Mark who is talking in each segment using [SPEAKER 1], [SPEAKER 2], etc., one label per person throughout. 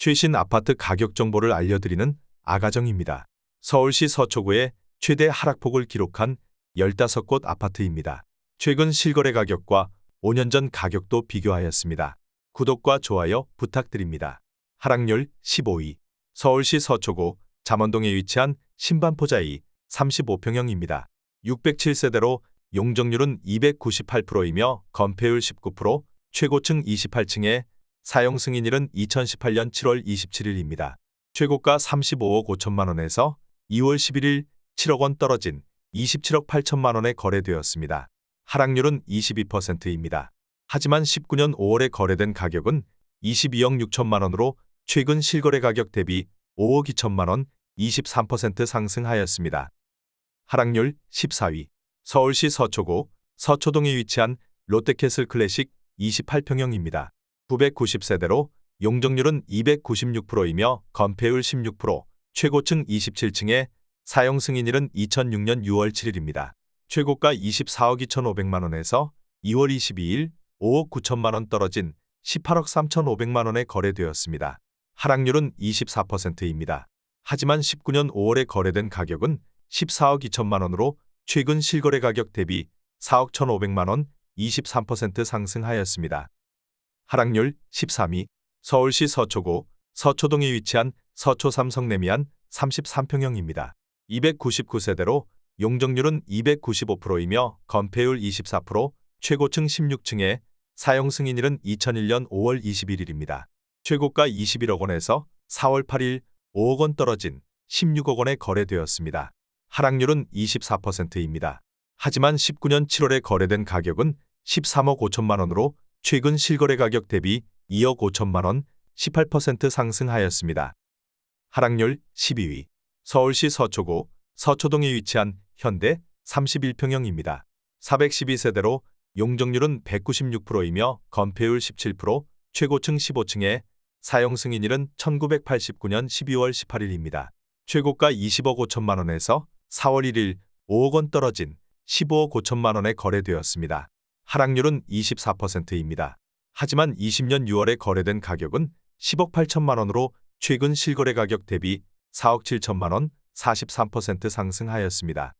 [SPEAKER 1] 최신 아파트 가격 정보를 알려드리는 아가정입니다. 서울시 서초구의 최대 하락폭을 기록한 15곳 아파트입니다. 최근 실거래 가격과 5년 전 가격도 비교하였습니다. 구독과 좋아요 부탁드립니다. 하락률 15위 서울시 서초구 잠원동에 위치한 신반포자이 35평형입니다. 607세대로 용적률은 298%이며 건폐율 19%, 최고층 28층에 사용 승인일은 2018년 7월 27일입니다. 최고가 35억 5천만 원에서 2월 11일 7억 원 떨어진 27억 8천만 원에 거래되었습니다. 하락률은 22%입니다. 하지만 19년 5월에 거래된 가격은 22억 6천만 원으로 최근 실거래 가격 대비 5억 2천만 원 23% 상승하였습니다. 하락률 14위 서울시 서초구 서초동에 위치한 롯데캐슬 클래식 28평형입니다. 990세대로 용적률은 296%이며 건폐율 16%, 최고층 27층에 사용 승인일은 2006년 6월 7일입니다. 최고가 24억 2,500만 원에서 2월 22일 5억 9천만 원 떨어진 18억 3,500만 원에 거래되었습니다. 하락률은 24%입니다. 하지만 19년 5월에 거래된 가격은 14억 2천만 원으로 최근 실거래 가격 대비 4억 1,500만 원 23% 상승하였습니다. 하락률 13위 서울시 서초구 서초동에 위치한 서초 삼성레미안 33평형입니다. 299세대로 용적률은 295%이며 건폐율 24%, 최고층 16층에 사용 승인일은 2001년 5월 21일입니다. 최고가 21억 원에서 4월 8일 5억 원 떨어진 16억 원에 거래되었습니다. 하락률은 24%입니다. 하지만 19년 7월에 거래된 가격은 13억 5천만 원으로 최근 실거래 가격 대비 2억 5천만 원 18% 상승하였습니다. 하락률 12위 서울시 서초구 서초동에 위치한 현대 31평형입니다. 412세대로 용적률은 196%이며 건폐율 17%, 최고층 15층에 사용 승인일은 1989년 12월 18일입니다. 최고가 20억 5천만 원에서 4월 1일 5억 원 떨어진 15억 5천만 원에 거래되었습니다. 하락률은 24%입니다. 하지만 20년 6월에 거래된 가격은 10억 8천만 원으로 최근 실거래 가격 대비 4억 7천만 원 43% 상승하였습니다.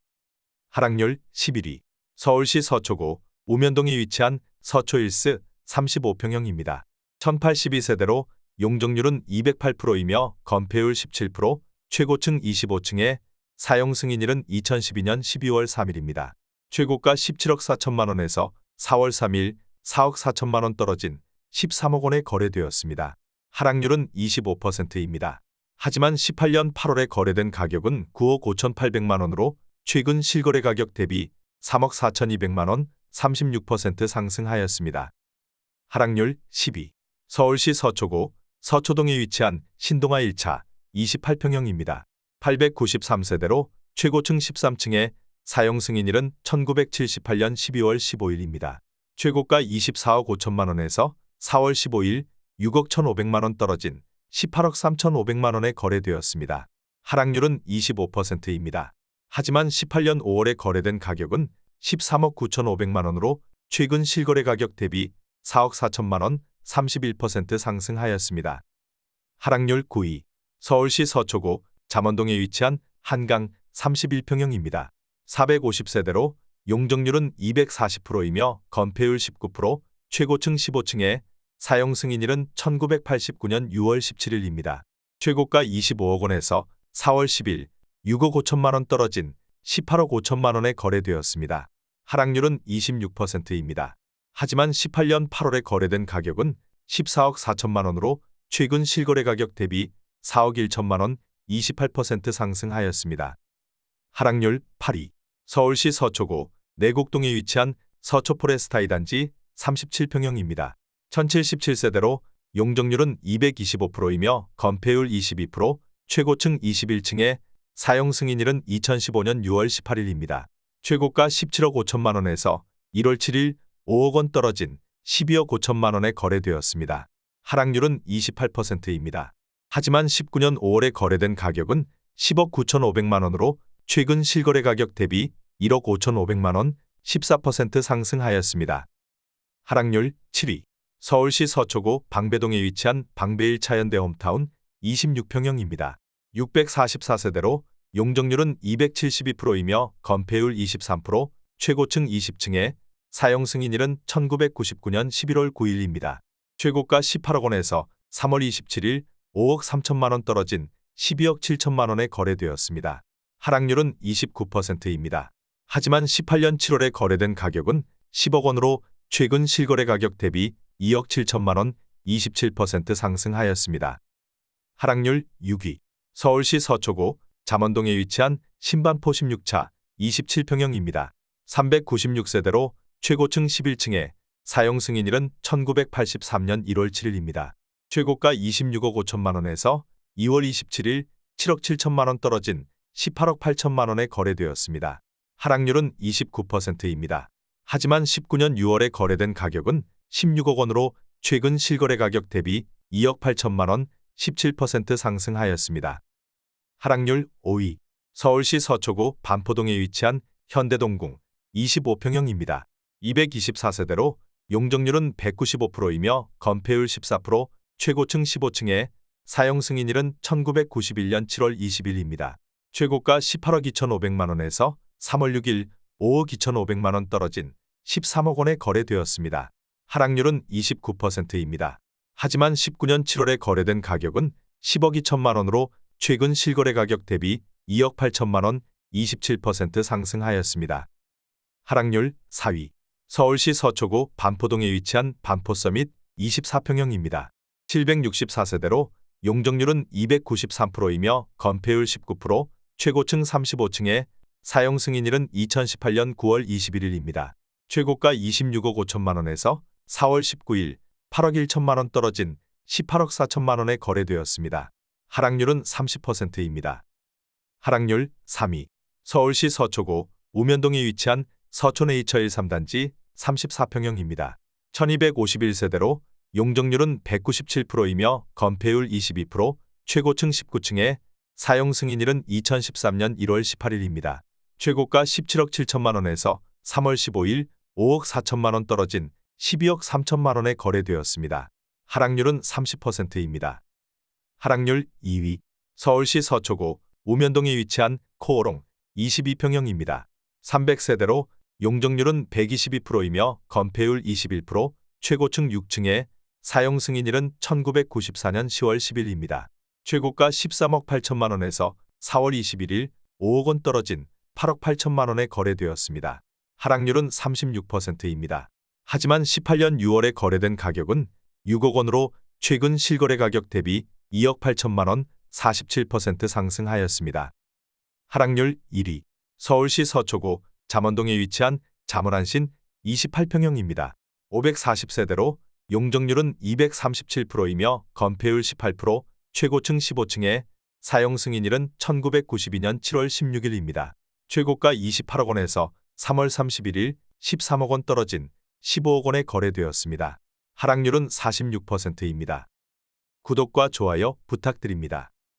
[SPEAKER 1] 하락률 11위 서울시 서초구 우면동에 위치한 서초일스 35평형입니다. 1082세대로 용적률은 208%이며 건폐율 17%, 최고층 25층에 사용 승인일은 2012년 12월 3일입니다. 최고가 17억 4천만 원에서 4월 3일 4억 4천만 원 떨어진 13억 원에 거래되었습니다. 하락률은 25%입니다. 하지만 18년 8월에 거래된 가격은 9억 5천8백만 원으로 최근 실거래 가격 대비 3억 4천2백만 원 36% 상승하였습니다. 하락률 12. 서울시 서초구 서초동에 위치한 신동아 1차 28평형입니다. 893세대로 최고층 13층에 사용 승인일은 1978년 12월 15일입니다. 최고가 24억 5천만 원에서 4월 15일 6억 1,500만 원 떨어진 18억 3,500만 원에 거래되었습니다. 하락률은 25%입니다. 하지만 18년 5월에 거래된 가격은 13억 9,500만 원으로 최근 실거래 가격 대비 4억 4천만 원 31% 상승하였습니다. 하락률 9위 서울시 서초구 잠원동에 위치한 한강 31평형입니다. 450세대로 용적률은 240%이며 건폐율 19%, 최고층 15층에 사용 승인일은 1989년 6월 17일입니다. 최고가 25억 원에서 4월 10일 6억 5천만 원 떨어진 18억 5천만 원에 거래되었습니다. 하락률은 26%입니다. 하지만 18년 8월에 거래된 가격은 14억 4천만 원으로 최근 실거래 가격 대비 4억 1천만 원 28% 상승하였습니다. 하락률 8위 서울시 서초구 내곡동에 위치한 서초포레스타이 단지 37평형입니다. 1077세대로 용적률은 225%이며 건폐율 22%, 최고층 21층에 사용 승인일은 2015년 6월 18일입니다. 최고가 17억 5천만 원에서 1월 7일 5억 원 떨어진 12억 5천만 원에 거래되었습니다. 하락률은 28%입니다. 하지만 19년 5월에 거래된 가격은 10억 9천 5백만 원으로 최근 실거래 가격 대비 1억 5천5백만 원 14% 상승하였습니다. 하락률 7위 서울시 서초구 방배동에 위치한 방배일 차연대 홈타운 26평형입니다. 644세대로 용적률은 272%이며 건폐율 23%, 최고층 20층에 사용 승인일은 1999년 11월 9일입니다. 최고가 18억 원에서 3월 27일 5억 3천만 원 떨어진 12억 7천만 원에 거래되었습니다. 하락률은 29%입니다. 하지만 18년 7월에 거래된 가격은 10억 원으로 최근 실거래 가격 대비 2억 7천만 원 27% 상승하였습니다. 하락률 6위 서울시 서초구 잠원동에 위치한 신반포 16차 27평형입니다. 396세대로 최고층 11층에 사용 승인일은 1983년 1월 7일입니다. 최고가 26억 5천만 원에서 2월 27일 7억 7천만 원 떨어진 18억 8천만 원에 거래되었습니다. 하락률은 29%입니다. 하지만 19년 6월에 거래된 가격은 16억 원으로 최근 실거래 가격 대비 2억 8천만 원 17% 상승하였습니다. 하락률 5위 서울시 서초구 반포동에 위치한 현대동궁 25평형입니다. 224세대로 용적률은 195%이며 건폐율 14%, 최고층 15층에 사용 승인일은 1991년 7월 20일입니다. 최고가 18억 2,500만 원에서 3월 6일 5억 2,500만 원 떨어진 13억 원에 거래되었습니다. 하락률은 29%입니다. 하지만 19년 7월에 거래된 가격은 10억 2천만 원으로 최근 실거래 가격 대비 2억 8천만 원 27% 상승하였습니다. 하락률 4위 서울시 서초구 반포동에 위치한 반포서밋 24평형입니다. 764세대로 용적률은 293%이며 건폐율 19%, 최고층 35층에 사용 승인일은 2018년 9월 21일입니다. 최고가 26억 5천만 원에서 4월 19일 8억 1천만 원 떨어진 18억 4천만 원에 거래되었습니다. 하락률은 30%입니다. 하락률 3위 서울시 서초구 우면동에 위치한 서촌에이처 13단지 34평형입니다. 1251세대로 용적률은 197%이며 건폐율 22%, 최고층 19층에 사용 승인일은 2013년 1월 18일입니다. 최고가 17억 7천만 원에서 3월 15일 5억 4천만 원 떨어진 12억 3천만 원에 거래되었습니다. 하락률은 30%입니다. 하락률 2위 서울시 서초구 우면동에 위치한 코오롱 22평형입니다. 300세대로 용적률은 122%이며 건폐율 21%, 최고층 6층에 사용 승인일은 1994년 10월 10일입니다. 최고가 13억 8천만 원에서 4월 21일 5억 원 떨어진 8억 8천만 원에 거래되었습니다. 하락률은 36%입니다. 하지만 18년 6월에 거래된 가격은 6억 원으로 최근 실거래 가격 대비 2억 8천만 원 47% 상승하였습니다. 하락률 1위 서울시 서초구 잠원동에 위치한 잠원한신 28평형입니다. 540세대로 용적률은 237%이며 건폐율 18%, 최고층 15층에 사용 승인일은 1992년 7월 16일입니다. 최고가 28억 원에서 3월 31일 13억 원 떨어진 15억 원에 거래되었습니다. 하락률은 46%입니다. 구독과 좋아요 부탁드립니다.